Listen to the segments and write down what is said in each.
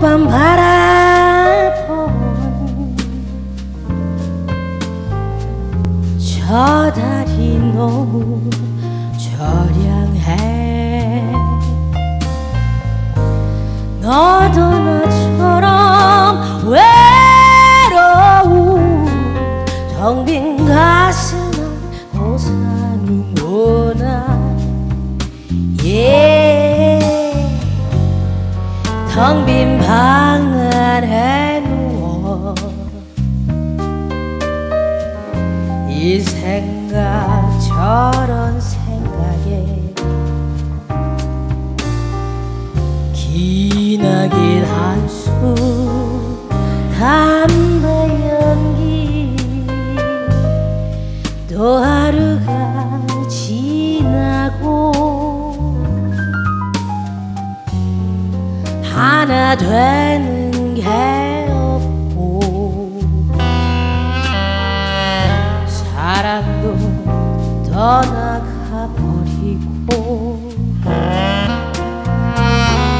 밤 바라본 저 달이 너무 저량해. 너도 나처럼 외로운 텅빈 가슴 고사는구나. yeah. 예. 텅 빈 방 안에 누워 이 생각 저런 생각에 기나긴 하나 되는 게 없고 사랑도 떠나가 버리고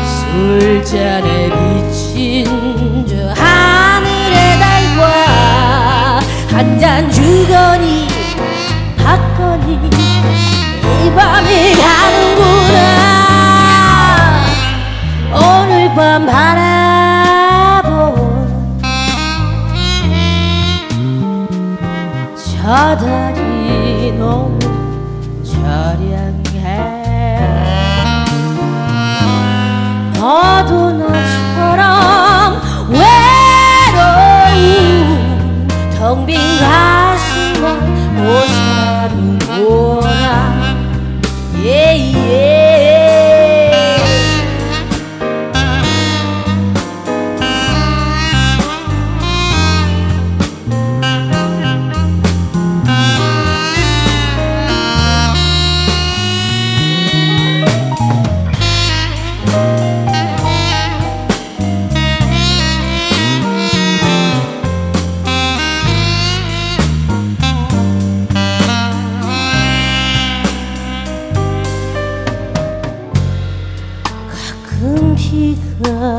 술잔에 비친 저 하늘의 달과 한 잔 주거니 받거니 이 밤이 가는구 밤 바라본 저 달이 너무 저량해. 너도 나처럼 외로운 텅 빈 가슴만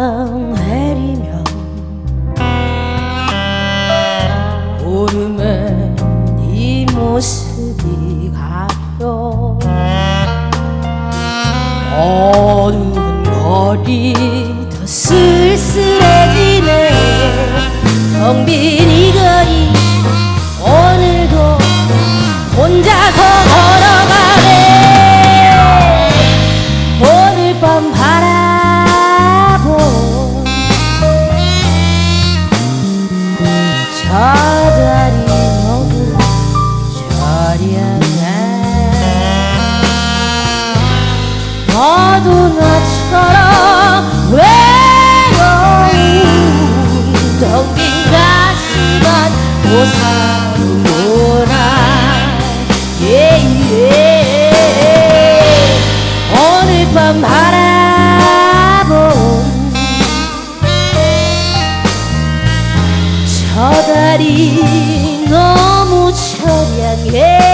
비가 내리면 오르면 이 모습이 가려 어두운 거리 더 쓸쓸해지네. 텅빈 너도 나처럼 외로운 텅빈 가슴만 고사는구나 예예. 오늘 밤 바라본 저 달이 너무 처량해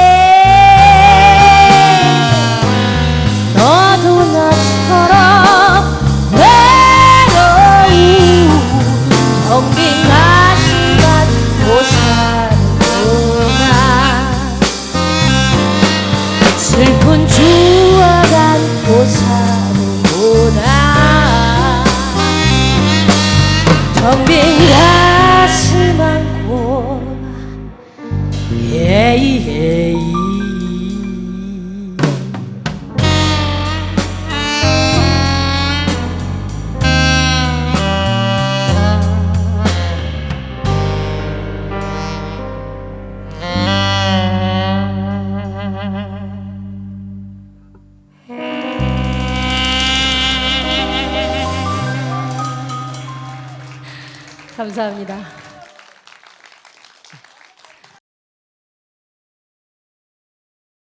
텅빈 가슴 안고 예예 감사합니다.